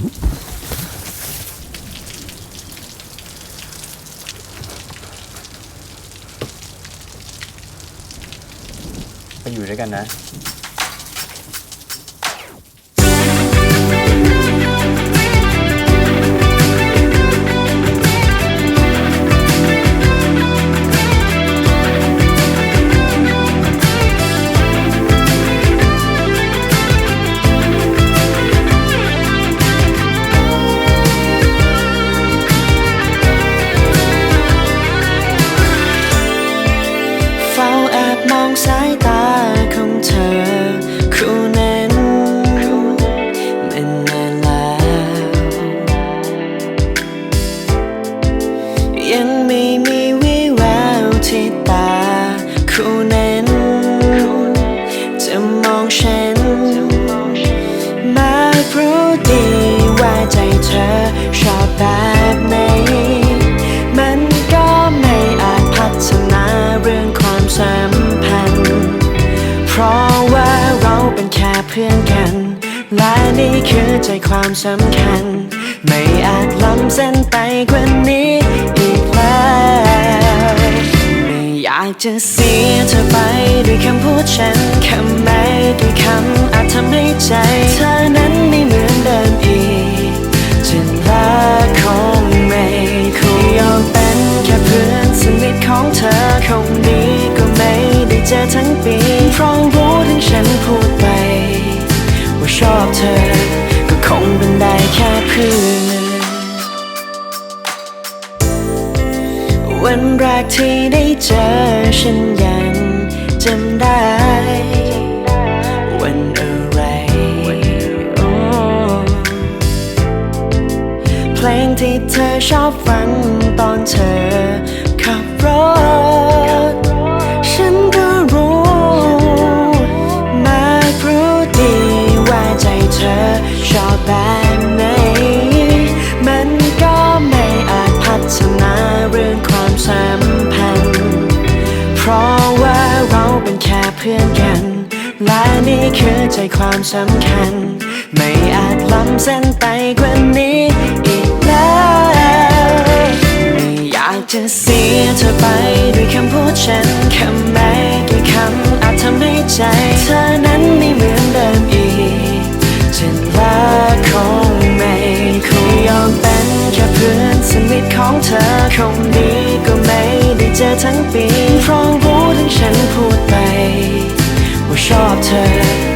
ไปอยู่ด้วยกันนะ อบมองสายตาของเธอคู่นั้นมันนานแล้ว ยังไม่มีวิแววที่ตาคู่นั้นจะมองฉัน มารู้ดีว่าใจเธอชอบแบบ เป็นแค่เพื่อนกัน และนี่คือใจความสำคัญ ไม่อาจล้ำเส้นไปกว่านี้อีกแล้วไม่อยากจะเสียเธอไปด้วยคำพูดฉันคำไม่กี่คำอาจทำให้ใจเธอนั้น วันแรกที่ได้เจอฉันยังจำได้ วันอะไรเพลงที่เธอชอบฟังตอนเธอขับรถ ฉันก็รู้มารู้ดีว่าใจเธอชอบแบบ เพราะว่าเราเป็นแค่เพื่อนกัน และนี่คือใจความสำคัญ ไม่อาจล้ำเส้นไปกว่านี้อีกแล้วไม่อยากจะเสียเธอไปด้วยคำพูดฉันคำไม่กี่คำอาจทำให้ใจ เธอนั้นไม่เหมือนเดิมอีกจะรักคงไม่คงยอมเป็นแค่เพื่อนสนิทของเธอคงดีก็ไม่ได้เจอทั้งปีเพราะ ฉันพูดไป ว่าชอบเธอ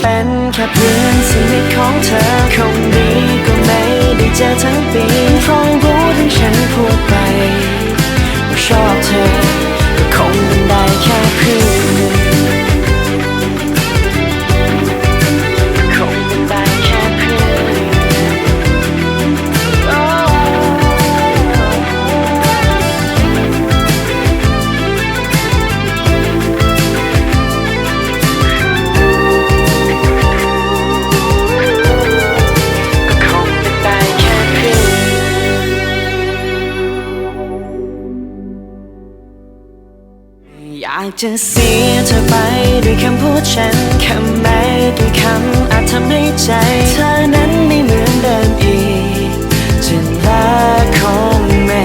เป็นแค่เพื่อนสนิทของเธอคงดีก็ไม่ได้เจอทั้งปีเพราะรู้ทั้งฉันพูดไปว่าชอบเธอ อยากจะเสียเธอไปด้วยคำพูดฉันคำไม่กี่คำอาจทำให้ใจ เธอนั้นไม่เหมือนเดิมอีกจะรักคงไม่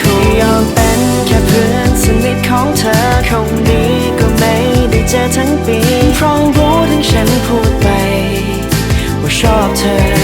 คงยอมเป็นแค่เพื่อนสนิทของเธอคงดีก็ไม่ได้เจอทั้งปีเพราะรู้ทั้งฉันพูดไป ว่าชอบเธอ